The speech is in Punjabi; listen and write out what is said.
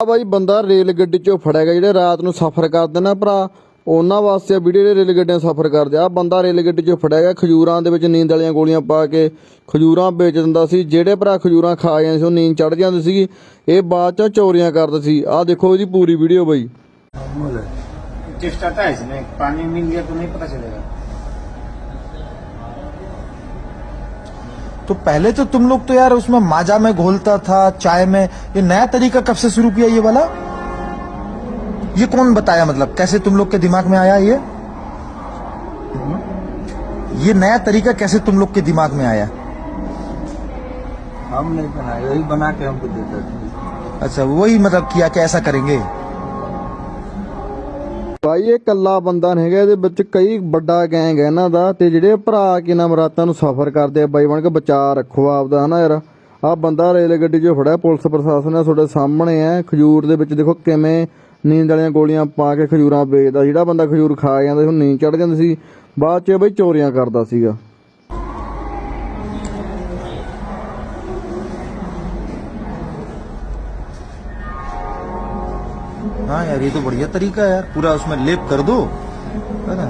ਆ ਬਾਈ, ਬੰਦਾ ਰੇਲ ਗੱਡੀ ਚੋਂ ਫੜਿਆ ਗਿਆ, ਜਿਹੜੇ ਰਾਤ ਨੂੰ ਸਫ਼ਰ ਕਰਦੇ ਨੇ ਭਰਾ। ਉਹਨਾਂ ਵਾਸਤੇ ਵੀਡੀਓ ਜਿਹੜੇ ਰੇਲ ਗੱਡੀਆਂ ਸਫ਼ਰ ਕਰਦੇ ਆ। ਬੰਦਾ ਰੇਲ ਗੱਡੀ ਚੋਂ ਫੜਿਆ ਗਿਆ, ਖਜੂਰਾਂ ਦੇ ਵਿੱਚ ਨੀਂਦ ਵਾਲੀਆਂ ਗੋਲੀਆਂ ਪਾ ਕੇ ਖਜੂਰਾਂ ਵੇਚ ਦਿੰਦਾ ਸੀ। ਜਿਹੜੇ ਭਰਾ ਖਜੂਰਾਂ ਖਾ ਜਾਂਦੇ ਸੀ, ਉਹ ਨੀਂਦ ਚੜ ਜਾਂਦੀ ਸੀ ਇਹ ਬਾਅਦ ਚੋਂ ਚੋਰੀਆਂ ਕਰਦੇ ਸੀ। ਆਹ ਦੇਖੋ ਇਹਦੀ ਪੂਰੀ ਵੀਡੀਓ ਬਾਈ। ਚੇਸਟਾ ਤਾਂ ਇਸ ਨੇ ਪਾਣੀ ਮਿਲ ਗਿਆ ਤਾਂ ਪਤਾ ਚਲੇਗਾ। तो पहले तो तुम लोग तो यार उसमें माजा में घोलता था चाय में। ये नया तरीका कब से शुरू किया ये वाला? ये कौन बताया मतलब? कैसे तुम लोग के दिमाग में आया ये? ये नया तरीका कैसे तुम लोग के दिमाग में आया? हम नहीं बनाया वही बना के हमको देता अच्छा वही मतलब किया कि ऐसा करेंगे? ਬਾਈ ਇਹ ਕੱਲਾ ਬੰਦਾ ਨਹੀਂ ਹੈਗਾ, ਇਹਦੇ ਵਿੱਚ ਕਈ ਵੱਡਾ ਗੈਂਗ ਹੈ ਇਹਨਾਂ ਦਾ ਤੇ ਜਿਹੜੇ ਭਰਾ ਕਿ ਨਾਮ ਰਾਤਾਂ ਨੂੰ ਸਫ਼ਰ ਕਰਦੇ ਆ, ਬਾਈ ਬਣ ਕੇ ਬਚਾ ਰੱਖੋ ਆਪਦਾ, ਹਨਾ ਯਾਰ? ਆ ਬੰਦਾ ਰੇਲ ਗੱਡੀ ਚ ਫੜਿਆ, ਪੁਲਿਸ ਪ੍ਰਸ਼ਾਸਨ ਨੇ ਤੁਹਾਡੇ ਸਾਹਮਣੇ ਹੈ ਖਜੂਰ ਦੇ ਵਿੱਚ ਦੇਖੋ ਕਿਵੇਂ ਨੀਂਦ ਵਾਲੀਆਂ ਗੋਲੀਆਂ ਪਾ ਕੇ ਖਜੂਰਾਂ ਵੇਚਦਾ, ਜਿਹੜਾ ਬੰਦਾ ਖਜੂਰ ਖਾ ਜਾਂਦਾ ਸੀ ਉਹਨੂੰ ਨੀਂਦ ਚੜ ਜਾਂਦੀ ਸੀ, ਬਾਅਦ 'ਚ ਬਈ ਚੋਰੀਆਂ ਕਰਦਾ ਸੀਗਾ। हाँ यार ये तो बढ़िया तरीका है यार पूरा उसमें लेप कर दो है ना